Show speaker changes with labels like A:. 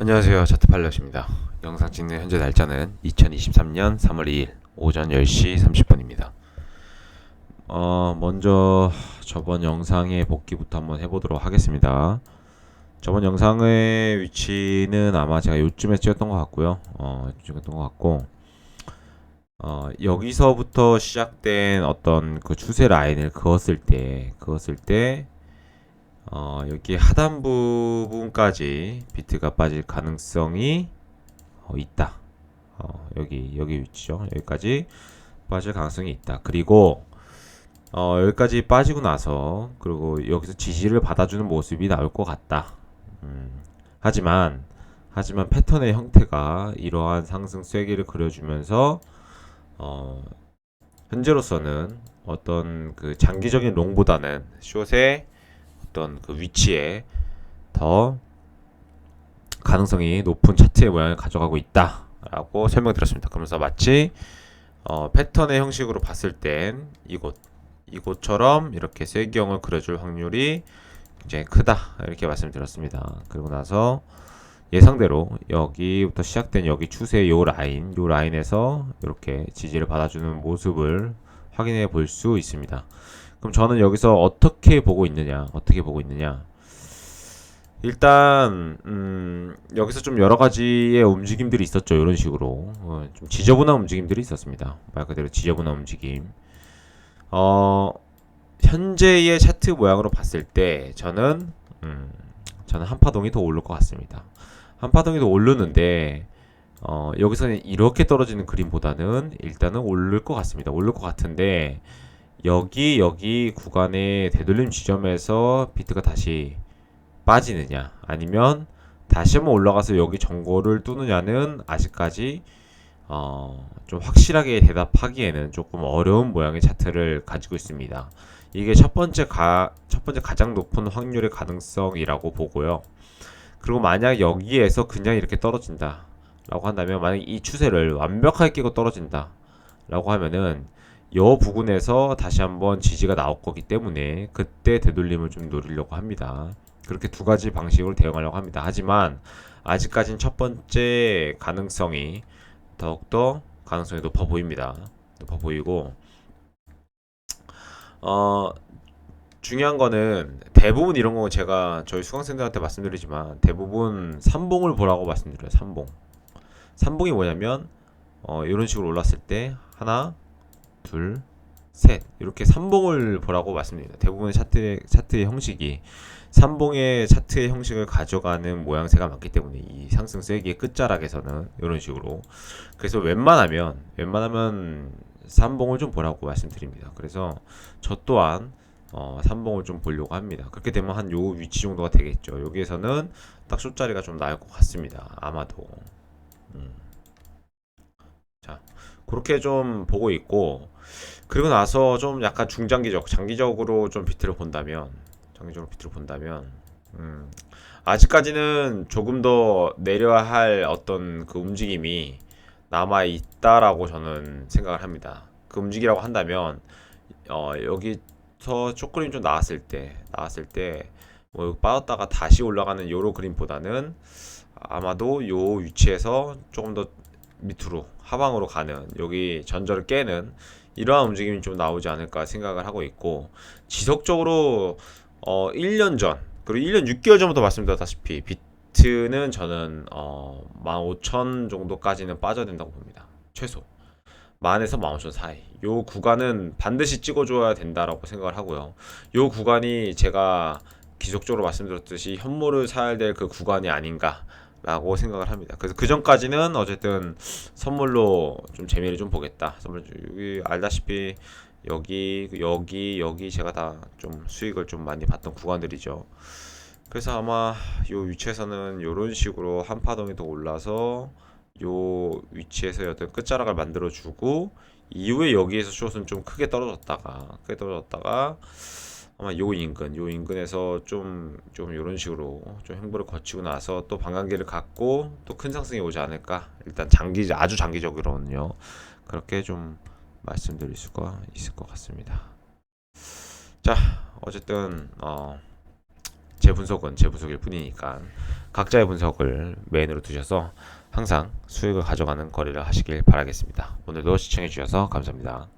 A: 안녕하세요. 차트팔렛입니다. 영상 찍는 현재 날짜는 2023년 3월 2일 오전 10시 30분입니다. 어, 먼저 저번 영상의 복귀부터 한번 해보도록 하겠습니다. 저번 영상의 위치는 아마 제가 요쯤에 찍었던 것 같고요. 어, 찍었던 것 같고, 어, 여기서부터 시작된 어떤 그 추세 라인을 그었을 때, 그었을 때, 어, 여기 하단 부분까지 비트가 빠질 가능성이 어, 있다. 어, 여기 여기 위치죠. 여기까지 빠질 가능성이 있다. 그리고 어, 여기까지 빠지고 나서 그리고 여기서 지지를 받아주는 모습이 나올 것 같다. 음, 하지만 하지만 패턴의 형태가 이러한 상승 쐐기를 그려주면서 어, 현재로서는 어떤 그 장기적인 롱보다는 숏의 어떤 그 위치에 더 가능성이 높은 차트의 모양을 가져가고 있다라고 설명드렸습니다. 그러면서 마치 어, 패턴의 형식으로 봤을 땐 이곳 이곳처럼 이렇게 쐐기형을 그려줄 확률이 굉장히 크다 이렇게 말씀드렸습니다. 그리고 나서 예상대로 여기부터 시작된 여기 추세 요 라인 요 라인에서 이렇게 지지를 받아주는 모습을 확인해 볼 수 있습니다. 그럼 저는 여기서 어떻게 보고 있느냐? 어떻게 보고 있느냐? 일단 음, 여기서 좀 여러 가지의 움직임들이 있었죠. 이런 식으로 어, 좀 지저분한 움직임들이 있었습니다. 말 그대로 지저분한 움직임. 어, 현재의 차트 모양으로 봤을 때 저는 음, 저는 한파동이 더 오를 것 같습니다. 한파동이 더 오르는데 어, 여기서는 이렇게 떨어지는 그림보다는 일단은 오를 것 같습니다. 오를 것 같은데 여기 여기 구간의 되돌림 지점에서 비트가 다시 빠지느냐 아니면 다시 한번 올라가서 여기 정고를 뚜느냐는 아직까지 어, 좀 확실하게 대답하기에는 조금 어려운 모양의 차트를 가지고 있습니다. 이게 첫 번째 가, 첫 번째 가장 높은 확률의 가능성이라고 보고요. 그리고 만약 여기에서 그냥 이렇게 떨어진다 라고 한다면 만약 이 추세를 완벽하게 깨고 떨어진다 라고 하면은 여 부분에서 다시 한번 지지가 나올 거기 때문에 그때 되돌림을 좀 노리려고 합니다. 그렇게 두 가지 방식으로 대응하려고 합니다. 하지만 아직까지는 첫 번째 가능성이 더욱더 가능성이 높아 보입니다. 높아 보이고 어 중요한 거는 대부분 이런 거 제가 저희 수강생들한테 말씀드리지만 대부분 삼봉을 보라고 말씀드려요. 삼봉. 삼봉이 뭐냐면 어 이런 식으로 올랐을 때 하나 둘, 셋 이렇게 삼봉을 보라고 말씀드립니다. 대부분의 차트의 차트의 형식이 삼봉의 차트의 형식을 가져가는 모양새가 많기 때문에 이 상승 쐐기의 끝자락에서는 이런 식으로 그래서 웬만하면 웬만하면 삼봉을 좀 보라고 말씀드립니다. 그래서 저 또한 어, 삼봉을 좀 보려고 합니다. 그렇게 되면 한 요 위치 정도가 되겠죠. 여기에서는 딱 숏자리가 좀 나올 것 같습니다. 아마도. 음. 자, 그렇게 좀 보고 있고 그리고 나서 좀 약간 중장기적, 장기적으로 좀 비트를 본다면 장기적으로 비트를 본다면 음, 아직까지는 조금 더 내려야 할 어떤 그 움직임이 남아 있다라고 저는 생각을 합니다. 그 움직이라고 한다면 어, 여기서 쪼그림 좀 나왔을 때 나왔을 때 뭐 빠졌다가 다시 올라가는 요로 그림보다는 아마도 요 위치에서 조금 더 밑으로 하방으로 가는 여기 전절을 깨는 이러한 움직임이 좀 나오지 않을까 생각을 하고 있고 지속적으로 어 1년 전 그리고 1년 6개월 전부터 말씀드렸다시피 비트는 저는 어 15,000 정도까지는 빠져야 된다고 봅니다. 최소. 만에서 15,000 사이. 요 구간은 반드시 찍어줘야 된다라고 생각을 하고요. 요 구간이 제가 기속적으로 말씀드렸듯이 현물을 사야 될 그 구간이 아닌가 라고 생각을 합니다. 그래서 그 전까지는 어쨌든 선물로 좀 재미를 좀 보겠다. 선물 여기 알다시피 여기 여기 여기 제가 다 좀 수익을 좀 많이 봤던 구간들이죠. 그래서 아마 요 위치에서는 요런 식으로 한 파동이 더 올라서 요 위치에서 어떤 끝자락을 만들어 주고 이후에 여기에서 숏은 좀 크게 떨어졌다가 크게 떨어졌다가 아마 요 인근, 요 인근에서 좀, 좀 이런 식으로 좀 행보를 거치고 나서 또 반감기를 갖고 또 큰 상승이 오지 않을까. 일단 장기, 아주 장기적으로는요. 그렇게 좀 말씀드릴 수가 있을 것 같습니다. 자, 어쨌든, 어, 제 분석은 제 분석일 뿐이니까 각자의 분석을 메인으로 두셔서 항상 수익을 가져가는 거래를 하시길 바라겠습니다. 오늘도 시청해 주셔서 감사합니다.